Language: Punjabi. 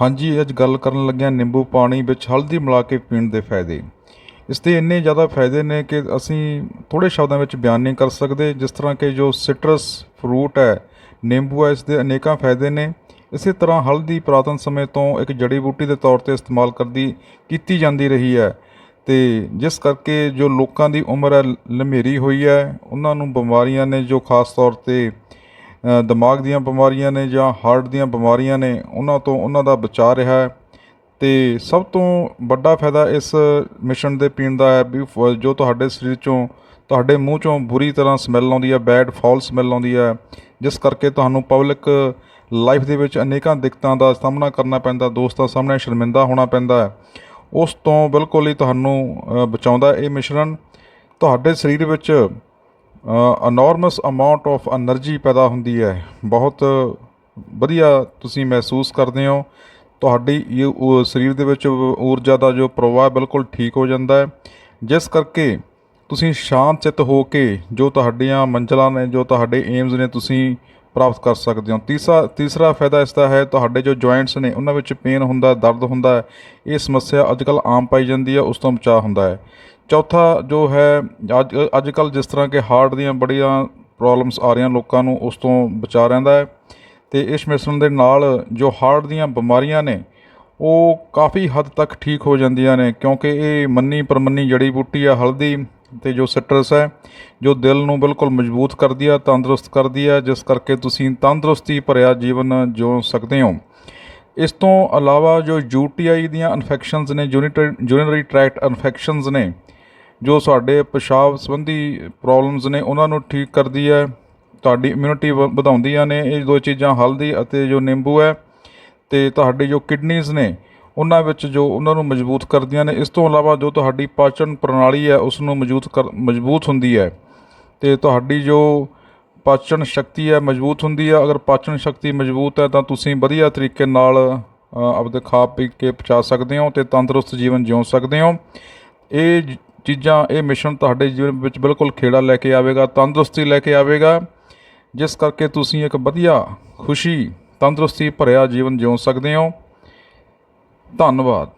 ਹਾਂਜੀ ਅੱਜ ਗੱਲ ਕਰਨ ਲੱਗਿਆ ਨਿੰਬੂ ਪਾਣੀ ਵਿੱਚ ਹਲਦੀ ਮਿਲਾ ਕੇ ਪੀਣ ਦੇ ਫਾਇਦੇ। ਇਸ ਦੇ ਇੰਨੇ ਜ਼ਿਆਦਾ ਫਾਇਦੇ ਨੇ ਕਿ ਅਸੀਂ ਥੋੜੇ ਸ਼ਬਦਾਂ ਵਿੱਚ ਬਿਆਨ ਨਹੀਂ ਕਰ ਸਕਦੇ, ਜਿਸ ਤਰ੍ਹਾਂ ਕਿ ਜੋ ਸਿਟਰਸ ਫਰੂਟ ਹੈ, ਨਿੰਬੂ ਹੈ, ਇਸ ਦੇ ਅਨੇਕਾਂ ਫਾਇਦੇ ਨੇ। ਇਸੇ ਤਰ੍ਹਾਂ ਹਲਦੀ ਪੁਰਾਤਨ ਸਮੇਂ ਤੋਂ ਇੱਕ ਜੜੀ ਬੂਟੀ ਦੇ ਤੌਰ ਤੇ ਇਸਤੇਮਾਲ ਕਰਦੀ, ਕੀਤੀ ਜਾਂਦੀ ਰਹੀ ਹੈ। ਤੇ ਜਿਸ ਕਰਕੇ ਜੋ ਲੋਕਾਂ ਦੀ ਉਮਰ ਹੈ, ਲੰਮੇਰੀ ਹੋਈ ਹੈ, ਉਹਨਾਂ ਨੂੰ ਬਿਮਾਰੀਆਂ ਨੇ ਜੋ ਖਾਸ ਤੌਰ ਤੇ ਦਿਮਾਗ ਦੀਆਂ ਬਿਮਾਰੀਆਂ ਨੇ ਜਾਂ ਹਾਰਟ ਦੀਆਂ ਬਿਮਾਰੀਆਂ ਨੇ, ਉਹਨਾਂ ਤੋਂ ਉਹਨਾਂ ਦਾ ਬਚਾਅ ਰਿਹਾ ਹੈ। ਤੇ ਸਭ ਤੋਂ ਵੱਡਾ ਫਾਇਦਾ ਇਸ ਮਿਸ਼ਰਣ ਦੇ ਪੀਣ ਦਾ ਹੈ ਵੀ ਜੋ ਤੁਹਾਡੇ ਸਰੀਰ ਚੋਂ, ਤੁਹਾਡੇ ਮੂੰਹ ਚੋਂ ਬੁਰੀ ਤਰ੍ਹਾਂ ਸਮੈਲ ਆਉਂਦੀ ਹੈ ਬੈਡ ਫਾਲ ਸਮੈਲ ਆਉਂਦੀ ਹੈ। ਜਿਸ ਕਰਕੇ ਤੁਹਾਨੂੰ ਪਬਲਿਕ ਲਾਈਫ ਦੇ ਵਿੱਚ ਅਨੇਕਾਂ ਦਿੱਕਤਾਂ ਦਾ ਸਾਹਮਣਾ ਕਰਨਾ ਪੈਂਦਾ, ਦੋਸਤਾਂ ਸਾਹਮਣੇ ਸ਼ਰਮਿੰਦਾ ਹੋਣਾ ਪੈਂਦਾ ਹੈ। ਉਸ ਤੋਂ ਬਿਲਕੁਲ ਹੀ ਤੁਹਾਨੂੰ ਬਚਾਉਂਦਾ ਇਹ ਮਿਸ਼ਰਣ। ਤੁਹਾਡੇ ਸਰੀਰ ਵਿੱਚ ਅਨੋਰਮਸ ਅਮਾਉਂਟ ਆਫ એનર્ਜੀ ਪੈਦਾ ਹੁੰਦੀ ਹੈ। ਬਹੁਤ ਵਧੀਆ ਤੁਸੀਂ ਮਹਿਸੂਸ ਕਰਦੇ ਹੋ। ਤੁਹਾਡੀ ਸਰੀਰ ਦੇ ਵਿੱਚ ਊਰਜਾ ਦਾ ਜੋ ਪ੍ਰਵਾਹ ਬਿਲਕੁਲ ਠੀਕ ਹੋ ਜਾਂਦਾ ਹੈ। ਜਿਸ ਕਰਕੇ ਤੁਸੀਂ ਸ਼ਾਂਤ ਚਿੱਤ ਹੋ ਕੇ ਜੋ ਤੁਹਾਡੀਆਂ ਮੰਜ਼ਲਾਂ ਨੇ, ਜੋ ਤੁਹਾਡੇ ਏਮਸ ਨੇ ਤੁਸੀਂ ਪ੍ਰਾਪਤ ਕਰ ਸਕਦੇ ਹੋ। ਤੀਸਰਾ ਤੀਸਰਾ ਫਾਇਦਾ ਇਸਦਾ ਹੈ, ਤੁਹਾਡੇ ਜੋ ਜੁਆਇੰਟਸ ਨੇ, ਉਹਨਾਂ ਵਿੱਚ ਪੇਨ ਹੁੰਦਾ, ਦਰਦ ਹੁੰਦਾ ਇਹ ਸਮੱਸਿਆ ਅੱਜਕੱਲ ਆਮ ਪਾਈ ਜਾਂਦੀ ਹੈ, ਉਸ ਤੋਂ ਬਚਾਅ ਹੁੰਦਾ ਹੈ। ਚੌਥਾ ਜੋ ਹੈ, ਅੱਜ ਅੱਜ ਕੱਲ੍ਹ ਜਿਸ ਤਰ੍ਹਾਂ ਕਿ ਹਾਰਟ ਦੀਆਂ ਬੜੀਆਂ ਪ੍ਰੋਬਲਮਸ ਆ ਰਹੀਆਂ ਲੋਕਾਂ ਨੂੰ, ਉਸ ਤੋਂ ਬਚਾ ਰਹਿੰਦਾ ਹੈ। ਤੇ ਇਸ ਮਿਸ਼ਰਣ ਦੇ ਨਾਲ ਜੋ ਹਾਰਟ ਦੀਆਂ ਬਿਮਾਰੀਆਂ ਨੇ, ਉਹ ਕਾਫੀ ਹੱਦ ਤੱਕ ਠੀਕ ਹੋ ਜਾਂਦੀਆਂ ਨੇ, ਕਿਉਂਕਿ ਇਹ ਮੰਨੀ ਪਰਮੰਨੀ ਜੜੀ ਬੂਟੀ ਆ, ਹਲਦੀ ਤੇ ਜੋ ਸਿਟਰਸ ਹੈ, ਜੋ ਦਿਲ ਨੂੰ ਬਿਲਕੁਲ ਮਜ਼ਬੂਤ ਕਰਦੀ ਆ, ਤੰਦਰੁਸਤ ਕਰਦੀ ਆ, ਜਿਸ ਕਰਕੇ ਤੁਸੀਂ ਤੰਦਰੁਸਤੀ ਭਰਿਆ ਜੀਵਨ ਜਿਉ ਸਕਦੇ ਹੋ। ਇਸ ਤੋਂ ਇਲਾਵਾ ਜੋ ਯੂਟੀਆਈ ਦੀਆਂ ਇਨਫੈਕਸ਼ਨਸ ਨੇ ਯੂਰਿਨਰੀ ਟਰੈਕਟ ਇਨਫੈਕਸ਼ਨਸ ਨੇ ਜੋ ਸਾਡੇ ਪਿਸ਼ਾਬ ਸੰਬੰਧੀ ਪ੍ਰੋਬਲਮਸ ਨੇ, ਉਹਨਾਂ ਨੂੰ ਠੀਕ ਕਰਦੀ ਹੈ। ਤੁਹਾਡੀ ਇਮਿਊਨਿਟੀ ਵਧਾਉਂਦੀਆਂ ਨੇ। ਇਹ ਦੋ ਚੀਜ਼ਾਂ ਹਲਦੀ ਅਤੇ ਜੋ ਨਿੰਬੂ ਹੈ ਤੇ ਤੁਹਾਡੀ ਜੋ ਕਿਡਨੀਜ਼ ਨੇ, ਉਹਨਾਂ ਵਿੱਚ ਜੋ ਉਹਨਾਂ ਨੂੰ ਮਜ਼ਬੂਤ ਕਰਦੀਆਂ ਨੇ। ਇਸ ਤੋਂ ਇਲਾਵਾ ਜੋ ਤੁਹਾਡੀ ਪਾਚਨ ਪ੍ਰਣਾਲੀ ਹੈ, ਉਸ ਨੂੰ ਮਜ਼ਬੂਤ ਕਰ, ਮਜ਼ਬੂਤ ਹੁੰਦੀ ਹੈ। ਤੇ ਤੁਹਾਡੀ ਜੋ ਪਾਚਨ ਸ਼ਕਤੀ ਹੈ, ਮਜ਼ਬੂਤ ਹੁੰਦੀ ਹੈ। ਅਗਰ ਪਾਚਨ ਸ਼ਕਤੀ ਮਜ਼ਬੂਤ ਹੈ, ਤਾਂ ਤੁਸੀਂ ਵਧੀਆ ਤਰੀਕੇ ਨਾਲ ਆਪਦੇ ਖਾ ਪੀ ਕੇ ਪਚਾ ਸਕਦੇ ਹੋ ਤੇ ਤੰਦਰੁਸਤ ਜੀਵਨ ਜਿਉ ਸਕਦੇ ਹੋ। ਇਹ ਚੀਜ਼ਾਂ ਇਹ ਮਿਸ਼ਨ ਤੁਹਾਡੇ ਜੀਵਨ ਵਿੱਚ ਬਿਲਕੁਲ ਖੇੜਾ ਲੈ ਕੇ ਆਵੇਗਾ, ਤੰਦਰੁਸਤੀ ਲੈ ਕੇ ਆਵੇਗਾ। ਜਿਸ ਕਰਕੇ ਤੁਸੀਂ ਇੱਕ ਵਧੀਆ, ਖੁਸ਼ੀ, ਤੰਦਰੁਸਤੀ ਭਰਿਆ ਜੀਵਨ ਜਿਉ ਸਕਦੇ ਹੋ। ਧੰਨਵਾਦ।